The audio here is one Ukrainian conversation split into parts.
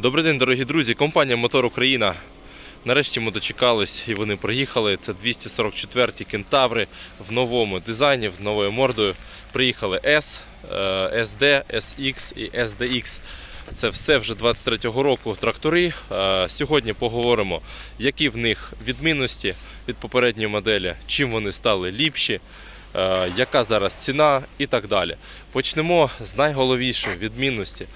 Добрий день, дорогі друзі. Компанія Мотор Україна. Нарешті ми дочекались і вони приїхали. Це 244-ті кентаври в новому дизайні, в новою мордою. Приїхали S, е, SD, SX і SDX. Це все вже 23-го року трактори. Е, Сьогодні поговоримо, які в них відмінності від попередньої моделі, чим вони стали ліпші, е, яка зараз ціна і так далі. Почнемо з найголовнішої відмінності.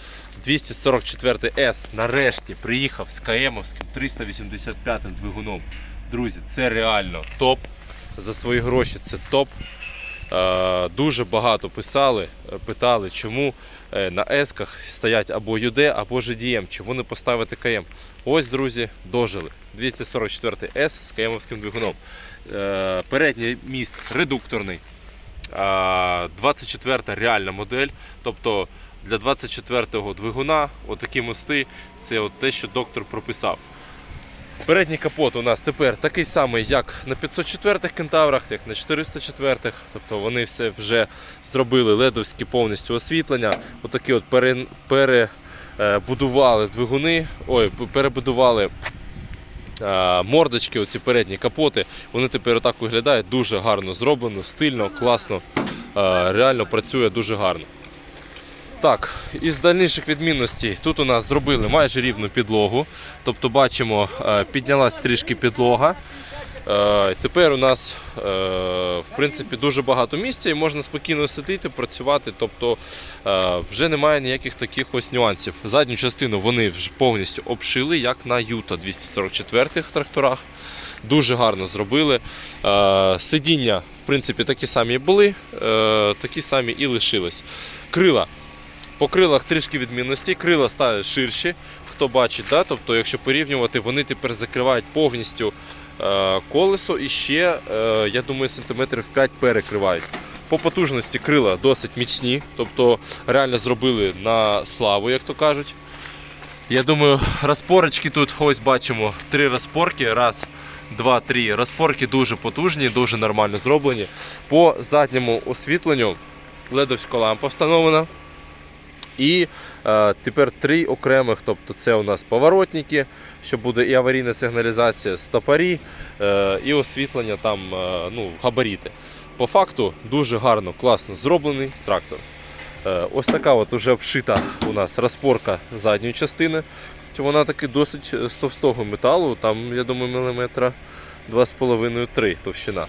244S нарешті приїхав з КМовським 385 двигуном. Друзі, це реально топ. За свої гроші це топ. Е, Дуже багато писали, е, питали, чому е, на есках стоять або UD, або GDM, чому не поставити КМ. Ось, друзі, дожили. 244S з КМовським двигуном. Передній міст редукторний. А, 24 реальна модель. Тобто для 24-го двигуна отакі мости це от те, що доктор прописав. Передній капот у нас тепер такий самий, як на 504-х кентаврах, як на 404-х. Тобто вони все вже зробили ледовські повністю освітлення. Отакі от пере, перебудували двигуни, ой, перебудували е, мордочки, оці передні капоти. Вони тепер отак виглядають дуже гарно зроблено, стильно, класно. Е, реально працює дуже гарно. Так, із дальніших відмінностей тут у нас зробили майже рівну підлогу. Тобто бачимо, е, піднялась трішки підлога. Е, Тепер у нас е, в принципі дуже багато місця і можна спокійно сидіти, працювати. Тобто вже немає ніяких таких ось нюансів. Задню частину вони вже повністю обшили, як на Юта 244 тракторах. Дуже гарно зробили. Сидіння, в принципі, такі самі були, такі самі і лишились. Крила. По крилах трішки відмінності. Крила стали ширші, хто бачить, да? тобто, якщо порівнювати, вони тепер закривають повністю е, колесо і ще, е, я думаю, сантиметрів 5 перекривають. По потужності крила досить міцні, тобто реально зробили на славу, як то кажуть. Я думаю, розпорочки тут ось бачимо три розпорки. Раз, два, три. Розпорки дуже потужні, дуже нормально зроблені. По задньому освітленню ледовська лампа встановлена. І е, тепер три окремих, тобто це у нас поворотники, що буде і аварійна сигналізація, стопарі, е, і освітлення там е, ну, габаріти. По факту дуже гарно, класно зроблений трактор. Е, ось така от уже обшита у нас розпорка задньої частини. Вона таки досить е, товстого металу, там, я думаю, міліметра 2,5-3 товщина.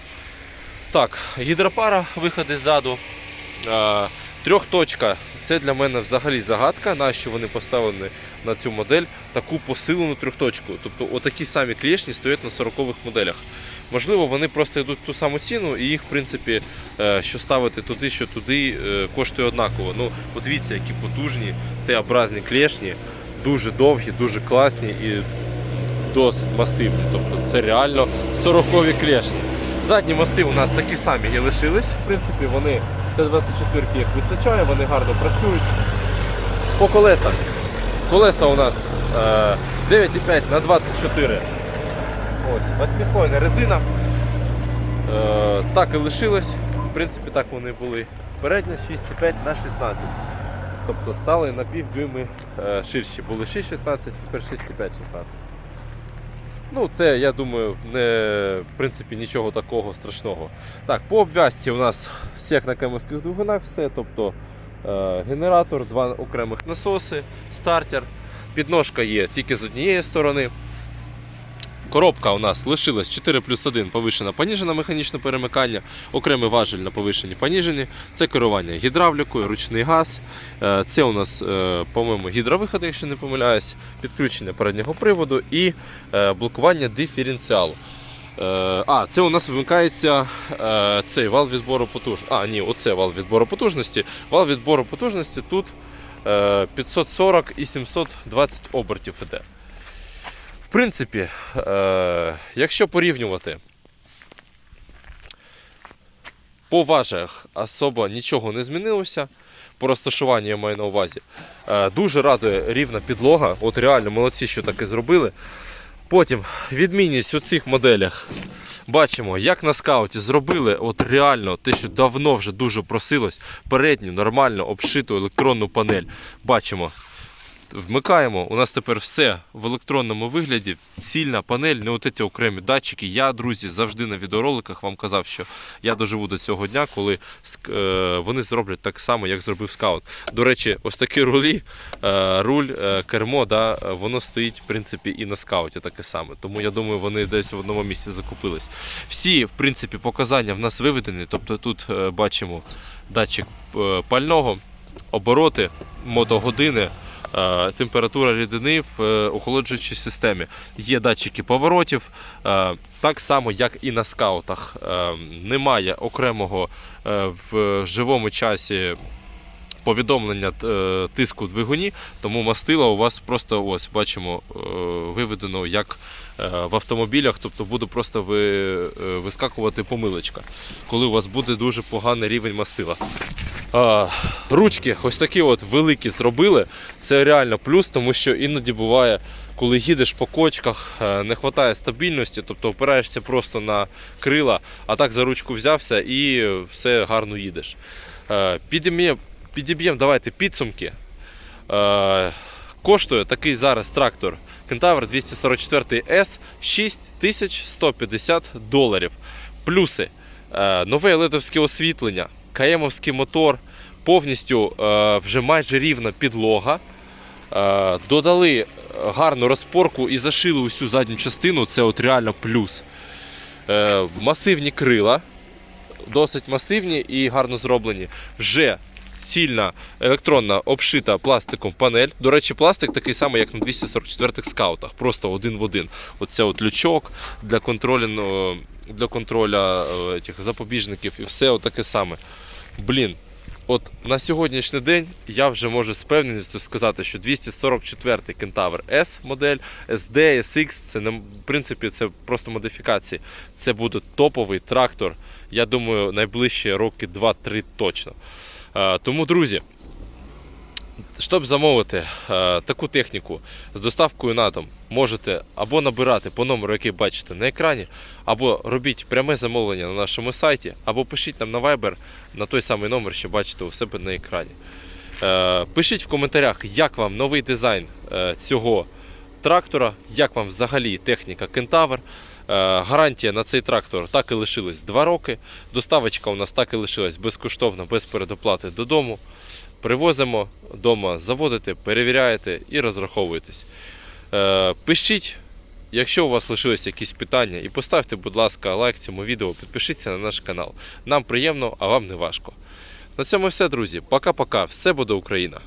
Так, гідропара, виходи ззаду. Е, Трьохточка це для мене взагалі загадка, нащо вони поставили на цю модель таку посилену трьохточку. Тобто отакі самі клешні стоять на 40-х моделях. Можливо, вони просто йдуть в ту саму ціну, і їх, в принципі, е, що ставити туди, що туди, е, коштує однаково. Ну, подивіться, які потужні Т-образні клешні, дуже довгі, дуже класні і досить масивні. Тобто це реально 40-ві клешні. Задні мости у нас такі самі і лишились. В принципі, вони Т-24 їх вистачає, вони гарно працюють. По колесах. Колеса у нас е, 9,5 на 24. Ось, восьмислойна резина. Е, так і лишилось. В принципі, так вони були. Передня 6,5 на 16. Тобто стали на пів дюйми е, ширші. Були 6,16, тепер 6,5 16. Ну, це, я думаю, не в принципі нічого такого страшного. Так, по обв'язці у нас всіх на кемерських двигунах все. Тобто е, генератор, два окремих насоси, стартер. Підножка є тільки з однієї сторони. Коробка у нас лишилась 4 плюс 1 повишена поніжена механічне перемикання, окремий важель на повишенні поніжені. Це керування гідравлікою, ручний газ. Е, Це у нас, е, по-моєму, гідровиходи, якщо не помиляюсь, підключення переднього приводу і е, блокування диференціалу. А, це у нас вимикається цей вал відбору потужності. А, ні, оце вал відбору потужності. Вал відбору потужності тут е, 540 і 720 обертів іде. Принципі, е, якщо порівнювати по важах особо нічого не змінилося. По розташуванню я маю на увазі. Е, дуже радує рівна підлога. От реально молодці, що таке зробили. Потім відмінність у цих моделях. Бачимо, як на скауті зробили от реально те, що давно вже дуже просилось, передню нормально обшиту електронну панель. Бачимо, Вмикаємо. У нас тепер все в електронному вигляді. Цільна панель, не от ці окремі датчики. Я, друзі, завжди на відеороликах вам казав, що я доживу до цього дня, коли е, вони зроблять так само, як зробив скаут. До речі, ось такі рулі, е, руль, е, кермо, да, воно стоїть в принципі і на скауті таке саме. Тому я думаю, вони десь в одному місці закупились. Всі, в принципі, показання в нас виведені. Тобто тут бачимо датчик пального, обороти, мотогодини. Е, Температура рідини в е, охолоджуючій системі. Є датчики поворотів, е, так само, як і на скаутах. Немає окремого в живому часі повідомлення тиску двигуні, тому мастила у вас просто ось бачимо виведено як в автомобілях, тобто буде просто ви, вискакувати помилочка, коли у вас буде дуже поганий рівень мастила. Ручки ось такі от великі зробили. Це реально плюс, тому що іноді буває, коли їдеш по кочках, е, не вистачає стабільності, тобто опираєшся просто на крила, а так за ручку взявся і все гарно їдеш. Е, Підіб'ємо, давайте підсумки. Е, Коштує такий зараз трактор Кентавр 244 S 6150 доларів. Плюси. Нове ледовське освітлення, каємовський мотор, повністю е, вже майже рівна підлога. Е, Додали гарну розпорку і зашили усю задню частину. Це от реально плюс. Е, Масивні крила, досить масивні і гарно зроблені. Вже цільна електронна обшита пластиком панель. До речі, пластик такий самий, як на 244-х скаутах, просто один в один. Оце от лючок для контролю, для контроля е, запобіжників і все отаке саме. Блін, от на сьогоднішній день я вже можу з певністю сказати, що 244-й Кентавр S модель, SD, SX, це не, в принципі це просто модифікації. Це буде топовий трактор. Я думаю, найближчі роки 2-3 точно. Е, Тому, друзі, щоб замовити е, таку техніку з доставкою на дом, можете або набирати по номеру, який бачите на екрані, або робіть пряме замовлення на нашому сайті, або пишіть нам на Viber на той самий номер, що бачите у себе на екрані. Е, Пишіть в коментарях, як вам новий дизайн е, цього трактора, як вам взагалі техніка Кентавр. Гарантія на цей трактор так і лишилась 2 роки. Доставочка у нас так і лишилась безкоштовно, без передоплати додому. Привозимо вдома, заводите, перевіряєте і розраховуєтесь. Е, Пишіть, якщо у вас лишились якісь питання, і поставте, будь ласка, лайк цьому відео, підпишіться на наш канал. Нам приємно, а вам не важко. На цьому все, друзі. Пока-пока. Все буде Україна!